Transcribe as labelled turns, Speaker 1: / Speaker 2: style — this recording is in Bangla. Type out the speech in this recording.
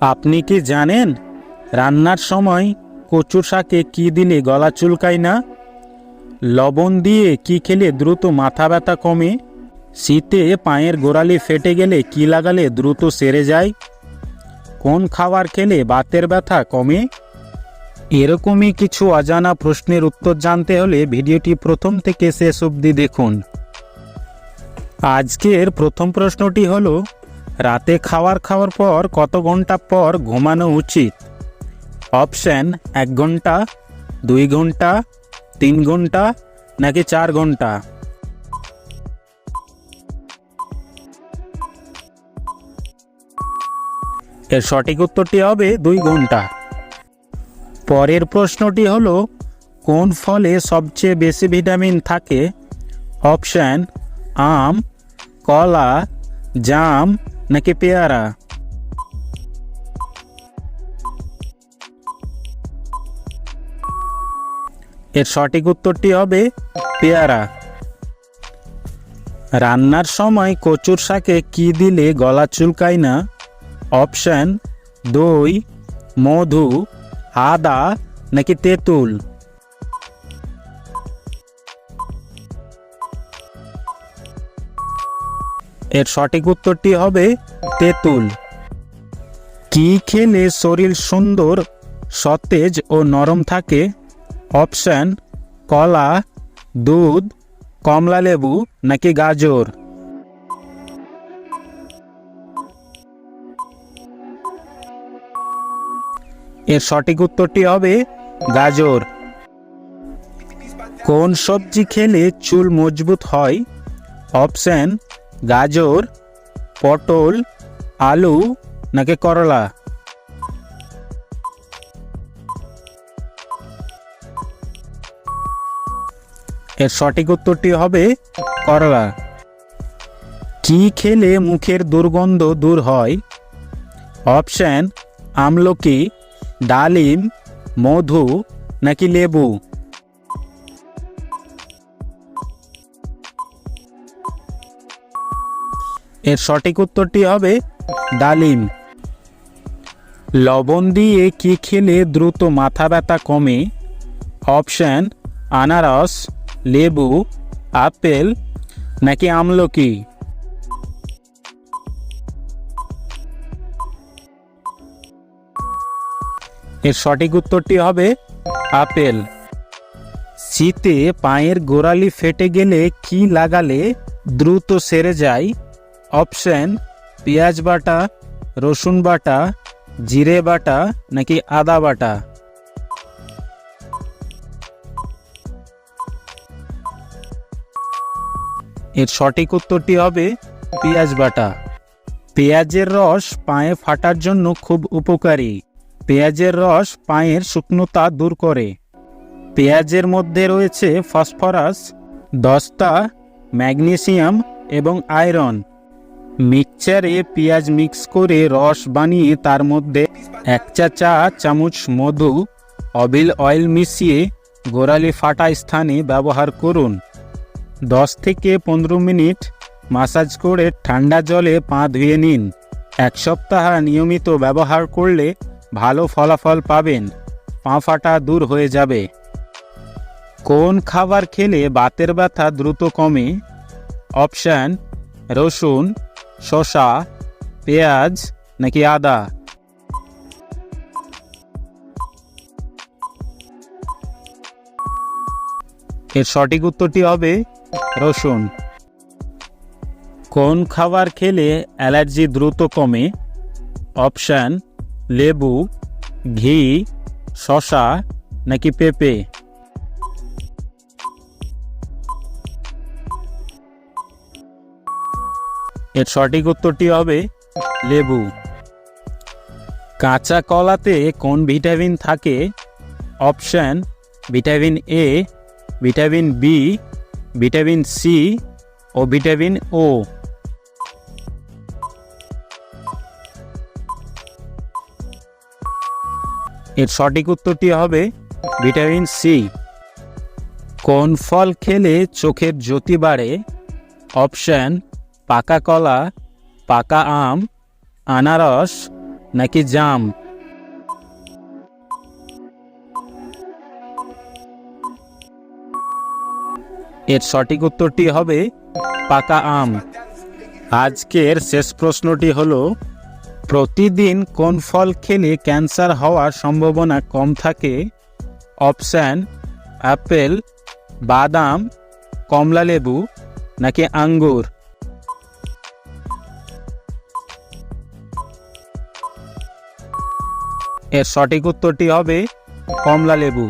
Speaker 1: আপনি কি জানেন রান্নার সময় কচু শাকে কি দিলে গলা চুলকায় না? লবণ দিয়ে কি খেলে দ্রুত মাথা ব্যথা কমে? শীতে পায়ের গোড়ালি ফেটে গেলে কি লাগালে দ্রুত সেরে যায়? কোন খাবার খেলে বাতের ব্যথা কমে? এরকমই কিছু অজানা প্রশ্নের উত্তর জানতে হলে ভিডিওটি প্রথম থেকে শেষ অবধি দেখুন। আজকের প্রথম প্রশ্নটি হলো রাতে খাওয়ার খাওয়ার পর কত ঘণ্টা পর ঘুমানো উচিত? অপশান, এক ঘণ্টা, দুই ঘণ্টা, তিন ঘণ্টা, নাকি চার ঘণ্টা? এর সঠিক উত্তরটি হবে দুই ঘণ্টা। পরের প্রশ্নটি হলো, কোন ফলে সবচেয়ে বেশি ভিটামিন থাকে? অপশান, আম, কলা, জাম নাকি পেয়ারা এর সঠিক উত্তরটি হবে পেয়ারা। রান্নার সময় কচুর শাকে কি দিলে গলা চুলকায় না? অপশান দই, মধু, আদা নাকি তেঁতুল? এর সঠিক উত্তরটি হবে তেঁতুল। কি খেলে শরীর সুন্দর, সতেজ ও নরম থাকে? অপশান, কলা, দুধ, কমলা লেবু নাকি গাজর? এর সঠিক উত্তরটি হবে গাজর। কোন সবজি খেলে চুল মজবুত হয়? অপশান গাজর, পটল, আলু নাকি করলা? এর সঠিক উত্তরটি হবে করলা। কি খেলে মুখের দুর্গন্ধ দূর হয়? অপশান, আমলকি, ডালিম, মধু নাকি লেবু? এর সঠিক উত্তরটি হবে ডালিম। লবণ দিয়ে কি খেলে দ্রুত মাথা ব্যথা কমে? অপশান, আনারস, লেবু, আপেল নাকি আমলকি? এর সঠিক উত্তরটি হবে আপেল। শীতে পায়ের গোড়ালি ফেটে গেলে কি লাগালে দ্রুত সেরে যায়? অপশন, পেঁয়াজ বাটা, রসুন বাটা, জিরে বাটা, নাকি আদা বাটা? এর সঠিক উত্তরটি হবে পেঁয়াজ বাটা। পেঁয়াজের রস পায়ে ফাটার জন্য খুব উপকারী। পেঁয়াজের রস পায়ের শুকনোতা দূর করে। পেঁয়াজের মধ্যে রয়েছে ফসফরাস, দস্তা, ম্যাগনেসিয়াম এবং আয়রন। মিক্সচারে পেঁয়াজ মিক্স করে রস বানিয়ে তার মধ্যে এক চা চা চামচ মধু, অবিল অয়েল মিশিয়ে গোড়ালি ফাটা স্থানে ব্যবহার করুন। দশ থেকে পনেরো মিনিট মাসাজ করে ঠান্ডা জলে পা ধুয়ে নিন। এক সপ্তাহ নিয়মিত ব্যবহার করলে ভালো ফলাফল পাবেন। পা ফাটা দূর হয়ে যাবে। কোন খাবার খেলে বাতের ব্যথা দ্রুত কমে? অপশান, রসুন শসা, পেঁয়াজ নাকি আদা? এর সঠিক উত্তরটি হবে রসুন। কোন খাবার খেলে অ্যালার্জি দ্রুত কমে? অপশান, লেবু, ঘি, শসা নাকি পেঁপে? এর সঠিক উত্তরটি হবে লেবু। কাঁচা কলাতে কোন ভিটামিন থাকে? Option, vitamin A vitamin B vitamin C O vitamin ও এর সঠিক উত্তরটি হবে ভিটামিন সি কোন ফল খেলে চোখের জ্যোতি বাড়ে? অপশান পাকা কলা, পাকা আম, আনারস নাকি জাম? এর সঠিক উত্তরটি হবে পাকা আম। আজকের শেষ প্রশ্নটি হলো, প্রতিদিন কোন ফল খেলে ক্যান্সার হওয়ার সম্ভাবনা কম থাকে? অপশান, অ্যাপেল, বাদাম, কমলালেবু নাকি আঙ্গুর? এর সঠিক উত্তরটি হবে কমলালেবু।